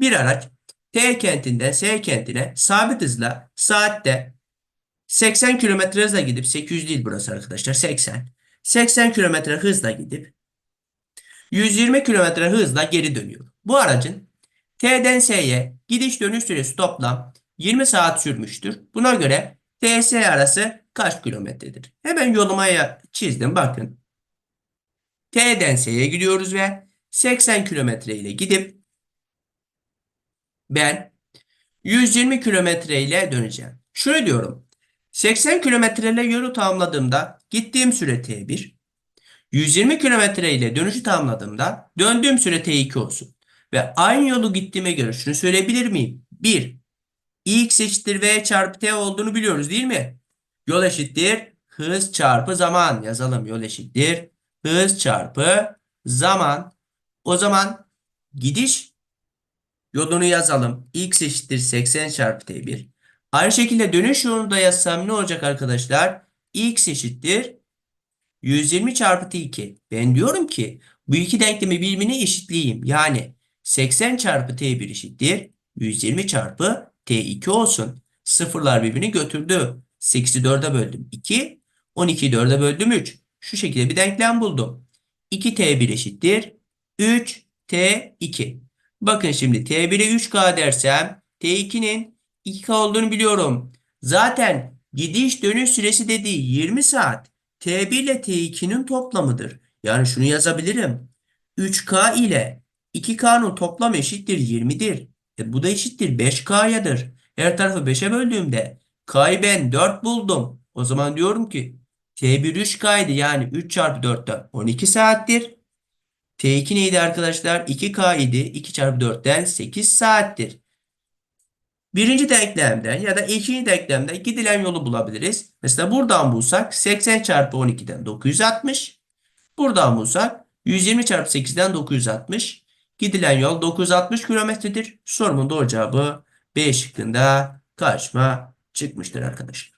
Bir araç T kentinden S kentine sabit hızla saatte 80 km hızla gidip 800 değil burası arkadaşlar 80. 80 km hızla gidip 120 km hızla geri dönüyor. Bu aracın T'den S'ye gidiş dönüş süresi toplam 20 saat sürmüştür. Buna göre TS arası kaç kilometredir? Hemen yoluma çizdim bakın. T'den S'ye gidiyoruz ve 80 kilometre ile gidip ben 120 kilometre ile döneceğim. Şöyle diyorum. 80 kilometre ile yolu tamamladığımda gittiğim süre T1. 120 kilometre ile dönüşü tamamladığımda döndüğüm süre T2 olsun. Ve aynı yolu gittiğime göre şunu söyleyebilir miyim? 1. X eşittir V çarpı T olduğunu biliyoruz değil mi? Yol eşittir hız çarpı zaman yazalım. Yol eşittir hız çarpı zaman. O zaman gidiş yolunu yazalım. X eşittir 80 çarpı T1. Aynı şekilde dönüş yolunu da yazsam ne olacak arkadaşlar? X eşittir 120 çarpı T2. Ben diyorum ki bu iki denklemi birbirine eşitleyeyim. Yani 80 çarpı T1 eşittir 120 çarpı T2 olsun. Sıfırlar birbirini götürdü. 8'i 4'e böldüm 2. 12'yi 4'e böldüm 3. Şu şekilde bir denklem buldum. 2T1 eşittir 3T2. Bakın şimdi T1'e 3K dersem T2'nin 2K olduğunu biliyorum. Zaten gidiş dönüş süresi dediği 20 saat. T1 ile T2'nin toplamıdır. Yani şunu yazabilirim. 3K ile 2K'nın toplamı eşittir 20'dir. E bu da eşittir 5K'yadır. Her tarafı 5'e böldüğümde K'yı ben 4 buldum. O zaman diyorum ki T1 3K'ydı yani 3 çarpı 4'ten 12 saattir. T2 neydi arkadaşlar? 2K idi. 2 çarpı 4'ten 8 saattir. Birinci denklemden ya da ikinci denklemden gidilen yolu bulabiliriz. Mesela buradan bulsak 80 çarpı 12'den 960. Buradan bulsak 120 çarpı 8'den 960. Gidilen yol 960 kilometredir. Sorumun doğru cevabı B şıkkında karşıma çıkmıştır arkadaşlar.